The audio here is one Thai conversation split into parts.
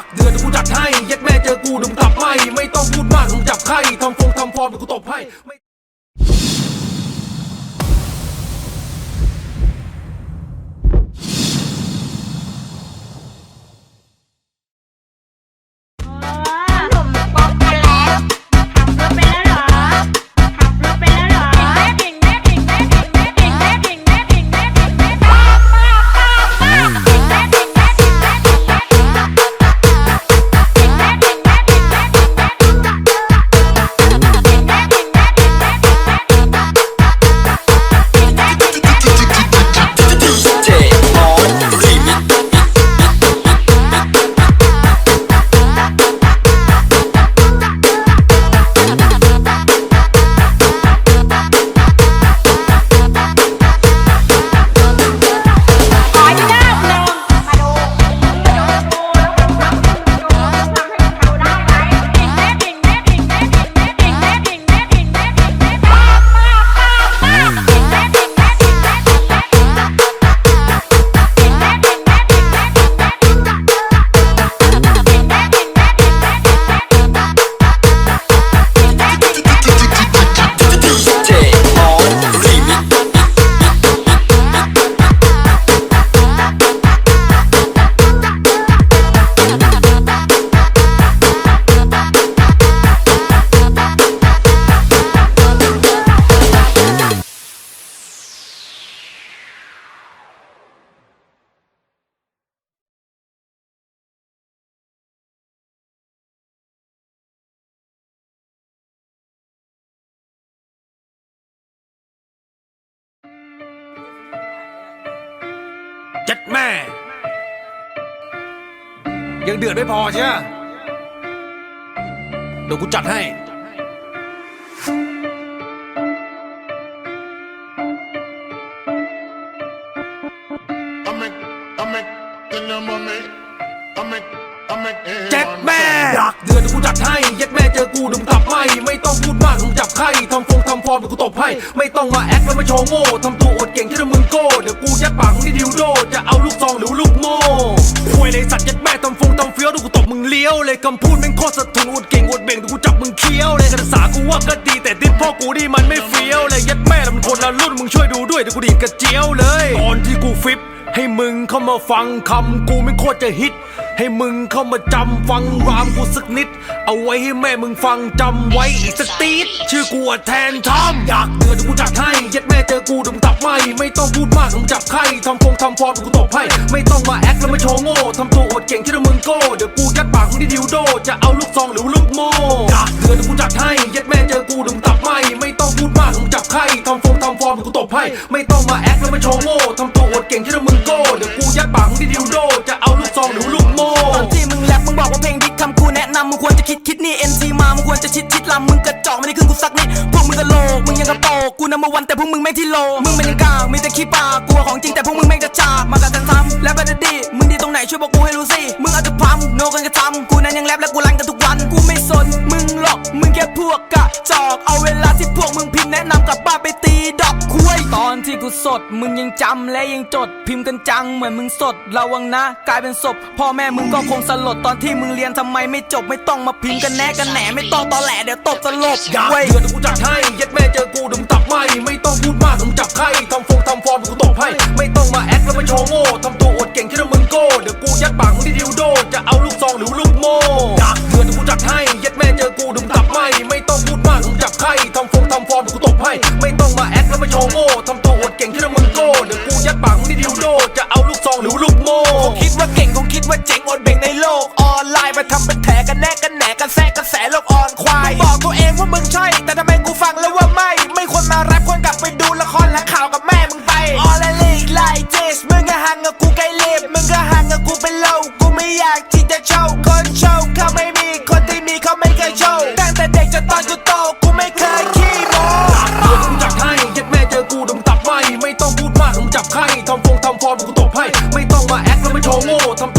กเดือนกูจัดให้ยัดแม่เจอกูดึงกลับไม่ ไม่ต้องพูดมากมึงจับไข่ทำฟงทำฟอร์มเดี๋กูตบให้ จ็ดแม่ ยังเดือดไม่พอใช่ไหมเดี๋ยวกูจัดให้ำฟงฟอร์มเดี๋ยวกูตบให้ ไม่ต้องมาแอคแล้วมาโชว์โง่ทำตัวอดเก่งที่มึงโก้เดี๋ยวกูยัดปากมึงที่ดิวโด จะเอาลูกซองหรือลูกโม่ควยเลยสัตว์ย็ดแม่ทำฟงทำเฟี้ยวดี๋ยวกูตบมึงเลี้ยวเลยคำพูดแม่งโคตรสะทุนอดเก่งอดเบ่งดี๋ยวกูจับมึงเคี้ยวเลยการศึกษากูว่าก็ดีแต่ดิบพ่อกูนี่มันไม่เฟี้ยวเลยยัดแม่แต่มันคนละรุ่นมึงช่วยดูด้วยเดี๋ยวกูดีดกระเจียวเลย ตอนที่กูฟิปให้มึงเข้ามาฟังคำกูไม่โคตรจะฮิต ให้มึงเข้ามาจำฟังรามกูสักนิด เอาไว้ให้แม่มึงฟังจำไว้อีกสักตีดชื่อกูอะแทนทอมอยากเดือดเดี๋ยวกูจัดให้เย็ดแม่เจอกูเดึงตับไม่ไม่ต้องพูดมากมึงจับไข้ทำฟงทำฟอร์มกูตบให้ไม่ต้องมาแอคแล้วมาโชว์โง่ทำตัวอดเก่งที่เรามึงโก้เดี๋ยวกูยัดปากมึงที่ดิวโด จะเอาลูกซองหรือลูกโม่อยากเดือดเดี๋ยวกูจัดให้เย็ดแม่เจอกูเดึงตับไม่ไม่ต้องพูดมากมึงจับไข้ทำฟงทำฟอร์มกูตบให้ไม่ต้องมาแอคแล้วมาโชว์โง่ทำตัวอดเก่งที่เดี๋ยวกู คิดคิดนี่ NC มา มึงควรจะชิดชิดลำมึงกระจอกไม่ได้ขึ้นกูสักนิด พวกมึงกะโลกมึงยังกระโปกกูนัมเบอร์วันแต่พวกมึงไม่ที่โล มึงเป็นยังกางมีแต่ขี้ปากกลัวของจริงแต่พวกมึงไม่งกระจากมากับกันทำแล้วก็จะดีมึงดีตรงไหนช่วยบอกกูให้รู้สิ มึงอาจจะพัมโนกันกระทำกูนั้นยังแรปและกูรันกันทุกวัน กูไม่สนมึงหรอก มึงแค่พวกกระจอก เอาเวลาที่พวกมึงพิมพ์แนะนำกลับบ้านไปตีดอก ที่กูสด มึงยังจำและยังจด พิมพ์กันจังเหมือนมึงสดระวังนะ กลายเป็นศพ พ่อแม่มึงก็คงสลดตอนที่มึงเรียนทำไมไม่จบไม่ต้องมาพิมพ์กันแนะกันแหนไม่ต้องตอแหลเดี๋ยวตบสลบอยากเว้ยเดือดเดี๋ยวกูจัดให้เย็ดแม่เจอกูเดึงตับไม่ไม่ต้องพูดมากมึงจับไข้ทำฟงทำฟอร์มเดี๋ยวกูตบให้ไม่ต้องมาแอคแล้วมาโชว์โง่ทำตัวอวดเก่งที่มึงโก้เดี๋ยวกูยัดปากมึงที่ดิวโดจะเอาลูกซองหรือลูกโม่อยากเดือดเดี๋ยวกูจัดให้เย็ดแม่เจอ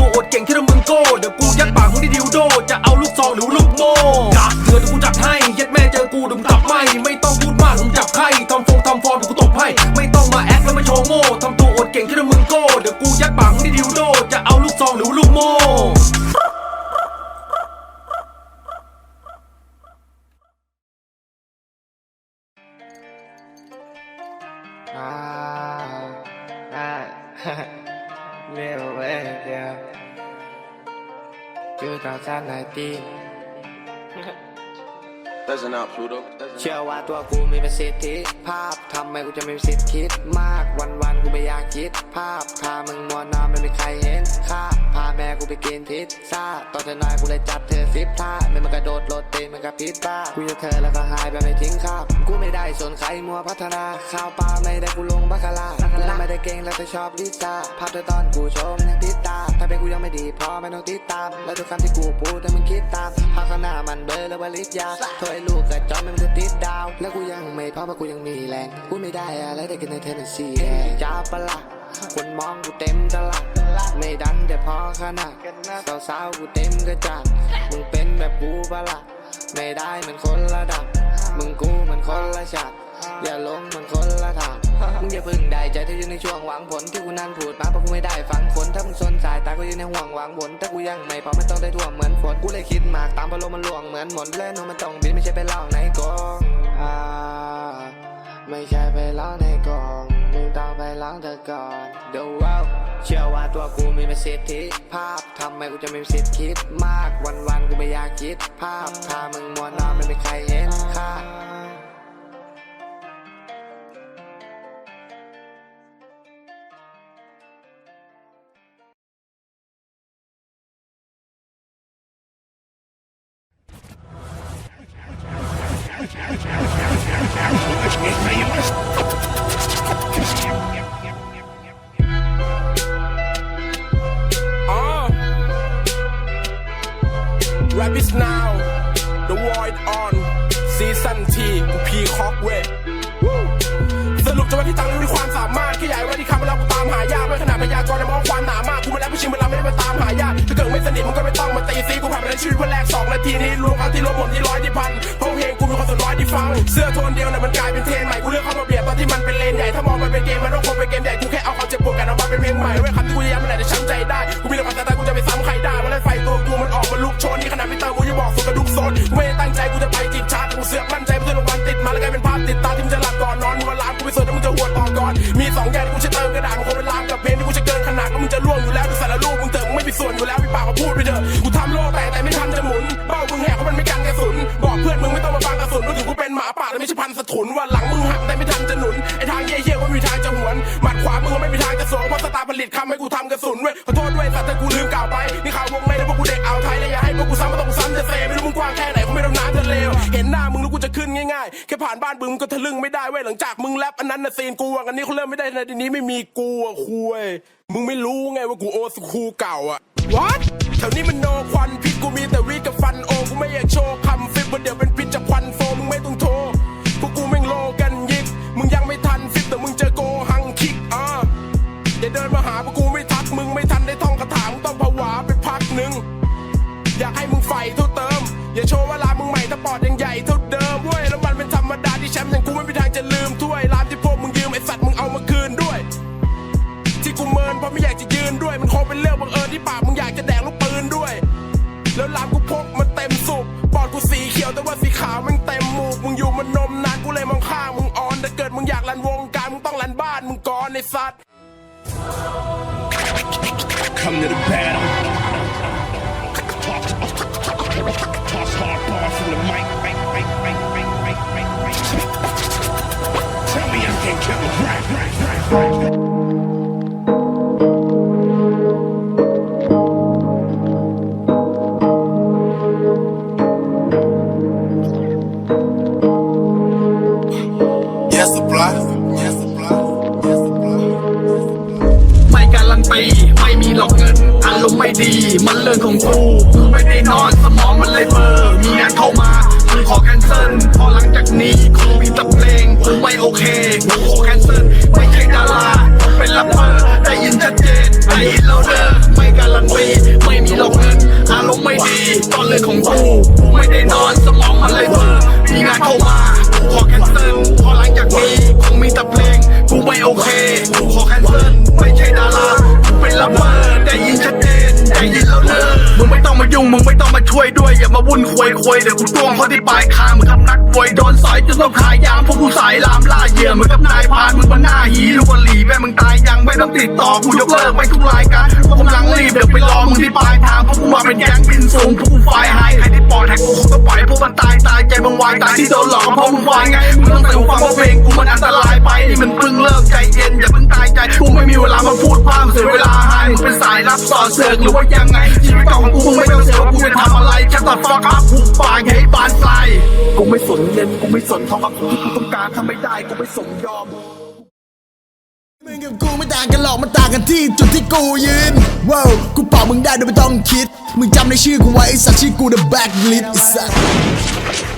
ัวอดเก่งแค่เรามึงโก้เดี๋ยวกูยัดปากมึงที่ดิวโด จะเอาลูกซองหรือลูกโม่กักเดือนกูจัดให้ยัดแม่เจอกูดึงตับไม่ไม่ต้องพูดมากมึงจับไข่ทำฟงทำฟอนกูตบให้ไม่ต้องมาแอคแล้วมาโชว์โง่ทำตัวอดเก่งแค่เรามึงโก้เดี๋ยวกูยัดปากมึงที่ดิวโด จะเอาลูกซองหรือลูกโม่อ่าอ่ real red, yeah. 2019 That's an out, Pluto. เชื่อว่าตัวกูมีประสิทธิภาพทำไมกูจะไม่มีสิทธิ์คิดมาก คิดภาพพามึงมัวนอนไม่มีใครเห็นค่าพาแม่กูไปกินพิซซ่าตอนเธอนอยกูเลยจับเธอซิปท่าไม่มันกระโดดโลดเต้นมันกับพิซซ่ากูจะเธอแล้วก็หายไปไม่ทิ้งข้าวกูไม่ได้สนใครมัวพัฒนาข้าวปลาไม่ได้กูลงบัคคาร่าและไม่ได้เก่งแล้วแต่ชอบลิซ่าภาพเธอตอนกูชมยังติดตาถ้าเป็นกูยังไม่ดีพอไม่ต้องติดตาม แล้วทุกคำที่กูพูดให้มึงคิดตามภาพข้างหน้ามันเบลอแล้วว่าลิศยาโทษไอ้ลูกกระจอกไม่มันจะติดดาว แล้วกูยังไม่พอเพราะกูยังมีแรงกูไม่ได้อะไรได้กินในเทนเนสซีแดงจ้าปะละ คนมองกูเต็มตลาด ไม่ดังแต่พอขนาดสาวๆกูเต็มกระจัดมึงเป็นแบบกูปะละไม่ได้เหมือนคนระดับ มึงกูมันคนละชาติอย่าลงมันคนละทางมึงอย่าพึ่งได้ใจที่อยู่ในช่วงหวังผลที่กูนั่นพูดมาเพราะกูไม่ได้ฟังผลถ้ามึงสนสายตากูอยู่ในห่วงหวังผลแต่กูยังไม่พอไม่ต้องได้ท่วมเหมือนฝนกูเลยคิดมากตามพะโลมมันหลวงเหมือนหมดเล่นมันต้องบินไม่ใช่ไปล่องในกองอ่าไม่ใช่ไปล่องในกอง ต้องไปล่องเธอก่อนดี๋ยวว้าเชื่อว่าตัวกูมีประสิทธิภาพทำไมกูจะไม่มีสิทธิคิดมากวันวันกูไม่อยากคิด ภาพพามึงมัวนอนไม่มีใครเห็นค่า Rap is now the void on season T กูพีคอกเว้ย Woo สรุปจะว่าที่ตังค์ไม่มีความสามารถแค่ใหญ่ว่าที่คำเวลากูตามหายากไว้ขนาดพยากรณ์ในมองความหนามากกูมาแล้วผู้ชิมเวลาไม่ได้มาตามหายากถ้าเกิดไม่สนิทมึงก็ไม่ต้องมาตีซีกูผ่านไปในชีวิตวันแรกสองนาทีนี้รวมเอาที่รวมหมดที่ร้อยที่พันเพราะเพลงกูมีคนส่วนร้อยที่ฟัง เสื้อโทนเดียวน่ะมันกลายเป็นเทรนใหม่กูเลือกเข้ามาเบียดตอนที่มันเป็นเลนใหญ่ถ้ามองมันเป็นเกมมันต้องคงเป็นเกมใหญ่กูแค่เอาความเจ็บปวดกันออกมาเป็นเพลงใหม่เว้ยคำที่กูย้ำมันอาจจะช้ำใจได้กูมีแต่ความ รได้วันแรกไฟตัวกูมันออกมาลุกโชนนี่ขนาดไม่เติมกูยังบอกสุดกระดุกโซนกูไม่ตั้งใจกูจะไปจีบชาติกูเสือกมั่นใจเพื่อนรางวันติดมาแล้วกลายเป็นภาพติดตาที่มึงจะหลับก่อนนอนมึงก็ลามกูไปสวดแล้วมึงจะหัวต่อก่อนมีสองอย่างที่กูจะเติมกระดาษมันคงเป็นลามกับเพลงที่กูจะเกินขนาดก็มึงจะล่วงอยู่แล้วดูสารลูกมึงเติมมึงไม่มีส่วนอยู่แล้วมีปากมาพูดไปเถอะกู ผ่านบ้านมึงมึงก็ทะลึ่งไม่ได้เว้ยหลังจากมึงแรปอันนั้นน่ะซีนกูอะอันนี้เขาเริ่มไม่ได้ในทีนี้ไม่มีกูอะคุยมึงไม่รู้ไงว่ากูโอสคูเก่าอะ what แถวนี้มันโนควันพิษกูมีแต่วิกับฟันโอกูไม่อยากโชว์คำฟิปว่าเดี๋ยวเป็นพิษจา สีเขียวแต่ว่าสีขาวมันเต็มหมูกมึงอยู่มันนมนานกูเลยมองข้างมึงออนแต่เกิดมึงอยากรันวงการมึงต้องรันบ้านมึงก่อนไอสัตว์ Come to the battle. Toss, hard bars from the mic. Tell me I can't kill a rap, rap, rap, rap. รื่องของกูกูไม่ได้นอนสมองมันเลยเบอร์มีงานเข้ามากูขอแคนเซิลพอหลังจากนี้คงมีแต่เพลงกูไม่โอเค วเด้อย่าช่วยด้วยอย่ามาวุ่นควยควยเดี๋ยวกูจ้วงเขาที่ปลายคางเหมือนกับนักมวยโดนสอยจนต้องขายยางพวกกูสายลามล่าเหยื่อเหมือนกับนายพานมึงมันหน้าหีลูกกะหลีแม่มึงตายยังไม่ต้องติดต่อกูยกเลิกไปทุกรายการกูกำลังรีบเดี๋ยวไปรอมึงที่ปลายทางพราะกูมาเป็นแก๊งบินสูงพวกกูไฟไฮใครที่ปล่อดแท็กกูคงต้องปล่อยให้พวกมันตายตายใจมึงวายตายที่โดนหลอกเพราะมึงวายไงมึงต้องใส่หูฟังเพราะเพลงกูมันอันตรายไปนี่มันเพิ่งเลิกใจเย็นอย่าเพิ่งตายใจกูไม่มีเวลามาพูดพร่ำเสียเวลาหายมึงเป็นสายรับสอดเสือกหรือว่ายังไงชีวิตเก่าของกูมึงไม่ต้อง แค่ตัดฟอกอัพผูกปากให้บานปลายกูไม่สนเงินกูไม่สนทองกับกูที่กูต้องการทำไม่ได้กูไม่สมยอมมึงกับกูไม่ต่างกันหรอกมันต่างกันที่จุดที่กูยืนว้าวกูเป่ามึงได้โดยไม่ต้องคิด มึงจำในชื่อกูไว้ไอ้สัตว์ชื่อกู The Blacklist ไอ้สัตว์